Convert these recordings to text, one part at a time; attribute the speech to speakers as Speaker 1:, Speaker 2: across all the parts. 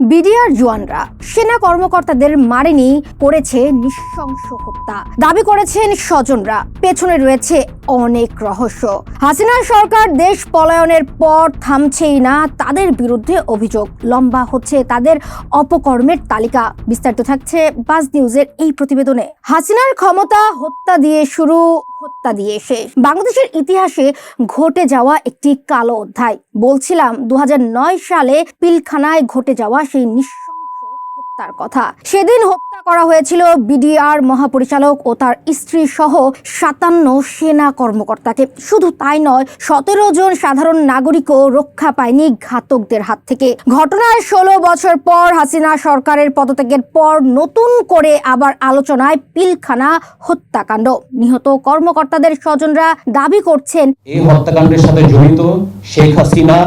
Speaker 1: BDR জওয়ানরা সেনা কর্মকর্তাদের মারেনি করেছে নৃশংস হত্যা। দাবি করেছেন স্বজনরা। পেছনে রয়েছে অনেক রহস্য। হাসিনা সরকার দেশ পলায়নের পর থামছেই না তাদের বিরুদ্ধে অভিযোগ। লম্বা হচ্ছে তাদের অপকর্মের তালিকা। বিস্তারিত থাকছে বাস নিউজের এই প্রতিবেদনে। হাসিনার ক্ষমতা হত্যা দিয়ে শুরু, হত্যা দিয়ে শেষ। বাংলাদেশের ইতিহাসে ঘটে যাওয়া একটি কালো অধ্যায়। বলছিলাম দু হাজার নয় সালে পিলখানায় ঘটে যাওয়া সেই নৃশংস হত্যার কথা। সেদিন হত্যা করা হয়েছিল বিডিআর মহাপরিচালক ও তার স্ত্রী সহ সাতান্ন সেনা কর্মকর্তাকে। শুধু তাই নয়, সতেরো জন সাধারণ নাগরিকও রক্ষা পায়নি ঘাতকদের হাত থেকে। ঘটনার ষোলো বছর পর হাসিনা সরকারের পদত্যাগের পর নতুন করে আবার আলোচনায় পিলখানা হত্যাকাণ্ড। নিহত কর্মকর্তাদের স্বজনরা দাবি করছেন
Speaker 2: এই হত্যাকাণ্ডের সাথে জড়িত শেখ হাসিনা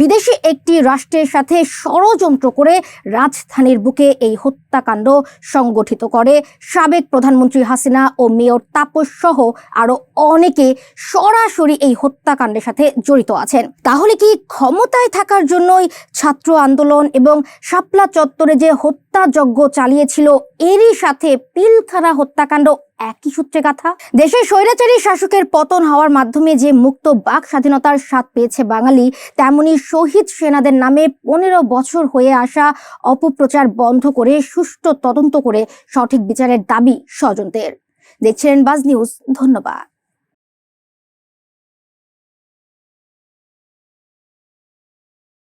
Speaker 1: বিদেশি একটি রাষ্ট্রের সাথে ষড়যন্ত্র করে রাজধানীর বুকে এই হত্যাকাণ্ড সংগঠিত করে। সাবেক প্রধানমন্ত্রী হাসিনা ও মেয়র তাপস সহ আরও অনেকে সরাসরি এই হত্যাকাণ্ডের সাথে জড়িত আছেন। তাহলে কি ক্ষমতায় থাকার জন্যই ছাত্র আন্দোলন এবং শাপলা চত্বরে যে হত্যাযজ্ঞ চালিয়েছিল, এরই সাথে পিলখানা হত্যাকাণ্ড একই সূত্রে গাথা। দেশের স্বৈরাচারী শাসকের পতন হওয়ার মাধ্যমে যে মুক্ত বাক স্বাধীনতার স্বাদ পেয়েছে বাঙালি, তেমনি শহীদ সেনাদের নামে পনেরো বছর হয়ে আসা অপপ্রচার বন্ধ করে সুষ্ঠু তদন্ত করে সঠিক বিচারের দাবি স্বজনদের। দেখছিলেন বাজ নিউজ, ধন্যবাদ।